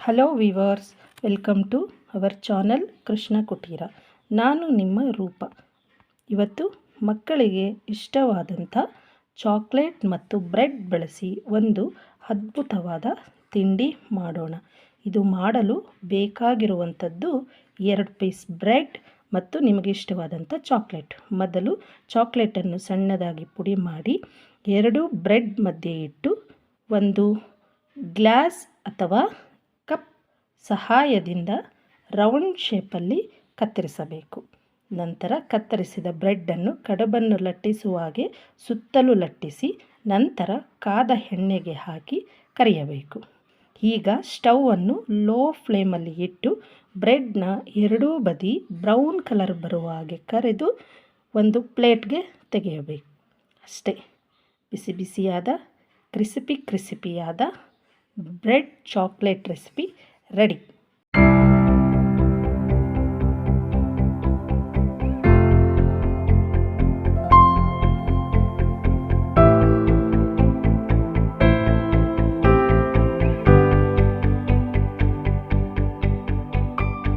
Hello viewers welcome to our channel Krishna Kuteera ನಾನು ನಿಮ್ಮ ರೂಪ. ಇವತ್ತು ಮಕ್ಕಳಿಗೆ ಇಷ್ಟವಾದಂಥ ಚಾಕ್ಲೇಟ್ ಮತ್ತು ಬ್ರೆಡ್ ಬಳಸಿ ಒಂದು ಅದ್ಭುತವಾದ ತಿಂಡಿ ಮಾಡೋಣ. ಇದು ಮಾಡಲು ಬೇಕಾಗಿರುವಂಥದ್ದು ಎರಡು ಪೀಸ್ ಬ್ರೆಡ್ ಮತ್ತು ನಿಮಗೆ ಇಷ್ಟವಾದಂಥ ಚಾಕ್ಲೇಟ್ ಮೊದಲು ಚಾಕ್ಲೇಟನ್ನು ಸಣ್ಣದಾಗಿ ಪುಡಿ ಮಾಡಿ ಎರಡು ಬ್ರೆಡ್ ಮಧ್ಯೆ ಇಟ್ಟು ಒಂದು ಗ್ಲಾಸ್ ಅಥವಾ ಸಹಾಯದಿಂದ ರೌಂಡ್ ಶೇಪಲ್ಲಿ ಕತ್ತರಿಸಬೇಕು. ನಂತರ ಕತ್ತರಿಸಿದ ಬ್ರೆಡ್ಡನ್ನು ಕಡಬನ್ನು ಲಟ್ಟಿಸುವ ಹಾಗೆ ಸುತ್ತಲೂ ಲಟ್ಟಿಸಿ ನಂತರ ಕಾದ ಎಣ್ಣೆಗೆ ಹಾಕಿ ಕರಿಯಬೇಕು. ಈಗ ಸ್ಟವನ್ನು ಲೋ ಫ್ಲೇಮಲ್ಲಿ ಇಟ್ಟು ಬ್ರೆಡ್ನ ಎರಡೂ ಬದಿ ಬ್ರೌನ್ ಕಲರ್ ಬರುವ ಹಾಗೆ ಕರೆದು ಒಂದು ಪ್ಲೇಟ್ಗೆ ತೆಗೆಯಬೇಕು. ಅಷ್ಟೇ. ಬಿಸಿ ಬಿಸಿಯಾದ, ಕ್ರಿಸಿಪಿ ಕ್ರಿಸಿಪಿಯಾದ ಬ್ರೆಡ್ ಚಾಕ್ಲೇಟ್ ರೆಸಿಪಿ ರೆಡಿ